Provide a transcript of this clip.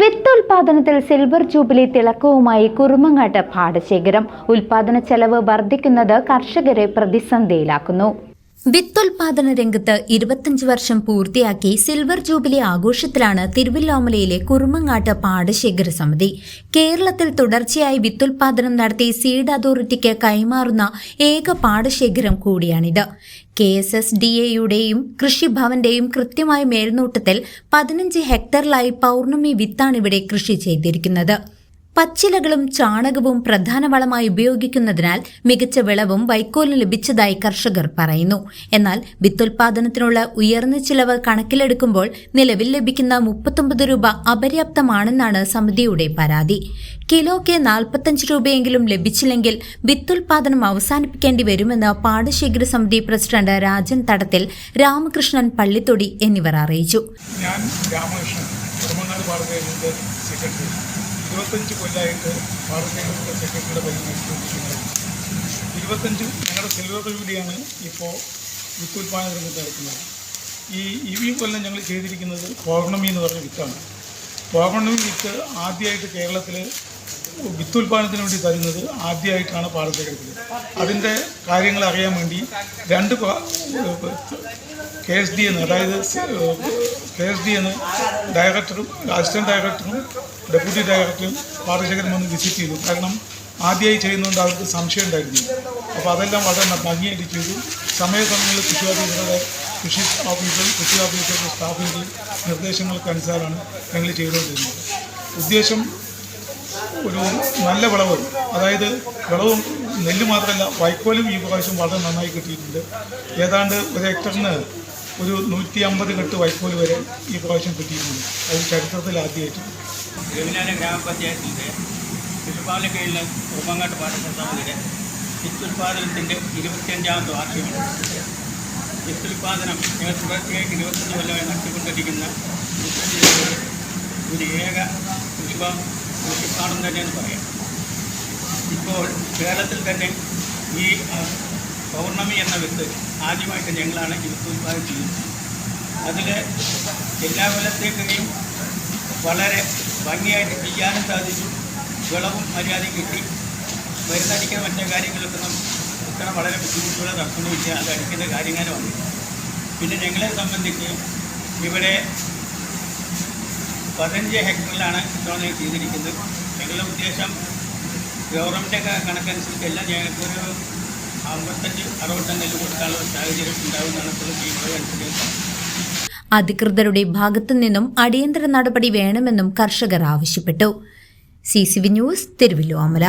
വിത്ത് ഉൽപാദനത്തിൽ silver jubilee തിളക്കവുമായി കുറുമങ്ങാട്ട് പാടശേഖരം. ഉൽപാദന ചെലവ് വർദ്ധിക്കുന്നത് കർഷകരെ പ്രതിസന്ധിയിലാക്കുന്നു. വിത്തുൽപാദന രംഗത്ത് ഇരുപത്തഞ്ച് വർഷം പൂർത്തിയാക്കി സിൽവർ ജൂബിലി ആഘോഷത്തിലാണ് തിരുവല്ലോമലയിലെ കുറുമങ്ങാട്ട് പാടശേഖര സമിതി. കേരളത്തിൽ തുടർച്ചയായി വിത്തുൽപാദനം നടത്തി സീഡ് അതോറിറ്റിക്ക് കൈമാറുന്ന ഏക പാടശേഖരം കൂടിയാണിത്. കെ എസ് എസ് ഡി എയുടെയും കൃഷിഭവന്റെയും കൃത്യമായ മേൽനോട്ടത്തിൽ പതിനഞ്ച് ഹെക്ടറിലായി പൗർണമി വിത്താണ് ഇവിടെ കൃഷി ചെയ്തിരിക്കുന്നത്. പച്ചിലകളും ചാണകവും പ്രധാന വളമായി ഉപയോഗിക്കുന്നതിനാൽ മികച്ച വിളവും വൈക്കോലും ലഭിച്ചതായി കർഷകർ പറയുന്നു. എന്നാൽ വിത്തുൽപാദനത്തിനുള്ള ഉയർന്ന ചിലവ് കണക്കിലെടുക്കുമ്പോൾ നിലവിൽ ലഭിക്കുന്ന മുപ്പത്തൊമ്പത് രൂപ അപര്യാപ്തമാണെന്നാണ് സമിതിയുടെ പരാതി. കിലോയ്ക്ക് നാൽപ്പത്തഞ്ച് രൂപയെങ്കിലും ലഭിച്ചില്ലെങ്കിൽ വിത്തുൽപാദനം അവസാനിപ്പിക്കേണ്ടി വരുമെന്ന് പാടശേഖര സമിതി പ്രസിഡന്റ് രാജൻ തടത്തിൽ രാമകൃഷ്ണൻ പള്ളിത്തൊടി എന്നിവർ അറിയിച്ചു. ഞാൻ രാമകൃഷ്ണൻ സെക്രട്ടറി ഇരുപത്തഞ്ച് കൊല്ലമായിട്ട് പാടകേന്ദ്രത്തിന്റെ സെക്രട്ടറിയുടെ പരിഗണിച്ചുകൊണ്ടിരിക്കുന്നത് ഇരുപത്തഞ്ച് ഞങ്ങളുടെ സിൽവർ ജൂബിലിയാണ് ഇപ്പോൾ വിത്തുൽപാദന രംഗത്ത് നടക്കുന്നത്. ഈ ഈ കൊല്ലം ഞങ്ങൾ ചെയ്തിരിക്കുന്നത് പൗർണമി എന്ന് പറഞ്ഞ വിത്താണ്. പൗർണമി വിത്ത് ആദ്യമായിട്ട് കേരളത്തിൽ വിത്തുൽപാദനത്തിന് വേണ്ടി തരുന്നത് ആദ്യമായിട്ടാണ് പാടശേഖരത്തിൽ അതിന്റെ കാര്യങ്ങൾ അറിയാൻ വേണ്ടി രണ്ട് കെ എസ് ഡി എന്ന് അതായത് കെ എസ് ഡി എന്ന് ഡയറക്ടറും അസിസ്റ്റന്റ് ഡയറക്ടറും ഡെപ്യൂട്ടി ഡയറക്ടറും പാടശേഖരം വന്ന് വിസിറ്റ് ചെയ്തു. കാരണം ആദ്യമായി ചെയ്യുന്നതുകൊണ്ട് അവർക്ക് സംശയം ഉണ്ടായിരുന്നു. അപ്പോൾ അതെല്ലാം വളരെ ഭംഗിയായിട്ട് ചെയ്തു. സമയസമയങ്ങളിൽ കൃഷി ഓഫീസറുടെ കൃഷി ഓഫീസർ കൃഷി ഓഫീസറുടെ സ്റ്റാഫിന്റെ നിർദ്ദേശങ്ങൾക്ക് അനുസരിച്ചാണ് ഞങ്ങൾ ചെയ്തുകൊണ്ടിരുന്നത്. ഉദ്ദേശം ഒരു നല്ല വിളവ്. അതായത് വിളവും നെല്ല് മാത്രമല്ല വൈക്കോലും ഈ പ്രാവശ്യം വളരെ നന്നായി കിട്ടിയിട്ടുണ്ട്. ഏതാണ്ട് ഒരു ഹെക്ടറിന് ഒരു നൂറ്റി അമ്പത് കെട്ട് വൈക്കോൽ വരെ ഈ പ്രാവശ്യം കിട്ടിയിട്ടുണ്ട്. അത് ചരിത്രത്തിൽ ആദ്യമായിട്ട്. ഗ്രാമപഞ്ചായത്തിന്റെ തിരുപ്പാല കീഴിലെ കുറുമങ്ങാട്ട് പാഠശാലയുടെ വിത്തുൽപാദനത്തിന്റെ ഇരുപത്തിയഞ്ചാമത്തെ വാർഷികമാണ് വിത്തുൽപാദനം തുടർച്ചയായി ഇരുപത്തഞ്ച് കൊല്ലമായി നടത്തിക്കൊണ്ടിരിക്കുന്ന ഒരു ഏക കൃഷിഭം കൃഷിപ്പാടം തന്നെയെന്ന് പറയാം. ഇപ്പോൾ കേരളത്തിൽ തന്നെ ഈ പൗർണമി എന്ന വിത്ത് ആദ്യമായിട്ട് ഞങ്ങളാണ് ഈ വിത്ത് ഉൽപ്പാദനം ചെയ്യുന്നത്. അതിൽ എല്ലാ കൊല്ലത്തേക്കെയും വളരെ ഭംഗിയായിട്ട് ചെയ്യാനും സാധിച്ചു. വിളവും മര്യാദ കിട്ടി. മരുന്നടിക്കുന്ന മറ്റേ കാര്യങ്ങളൊക്കെ നമുക്ക് ഇത്ര വളരെ ബുദ്ധിമുട്ടുള്ള തർക്കമില്ല അത് അടിക്കുന്ന കാര്യങ്ങളാണ്. പിന്നെ ഞങ്ങളെ സംബന്ധിച്ച് ഇവിടെ പതിനഞ്ച് ഹെക്ടറിലാണ് ഇത്തവണ ചെയ്തിരിക്കുന്നത്. ഞങ്ങളുടെ ഉദ്ദേശം ഗവൺമെന്റ് കണക്കനുസരിച്ച് എല്ലാം ഞങ്ങൾക്കൊരു അമ്പത്തഞ്ച് അറുപത്തഞ്ച് നെല്ല് കൊടുക്കാനുള്ള സാഹചര്യം ഉണ്ടാകുമെന്നാണ് ഇപ്പോൾ അധികൃതരുടെ ഭാഗത്തു നിന്നും അടിയന്തര നടപടി വേണമെന്നും കർഷകർ ആവശ്യപ്പെട്ടു. C C V news Thiruvallomala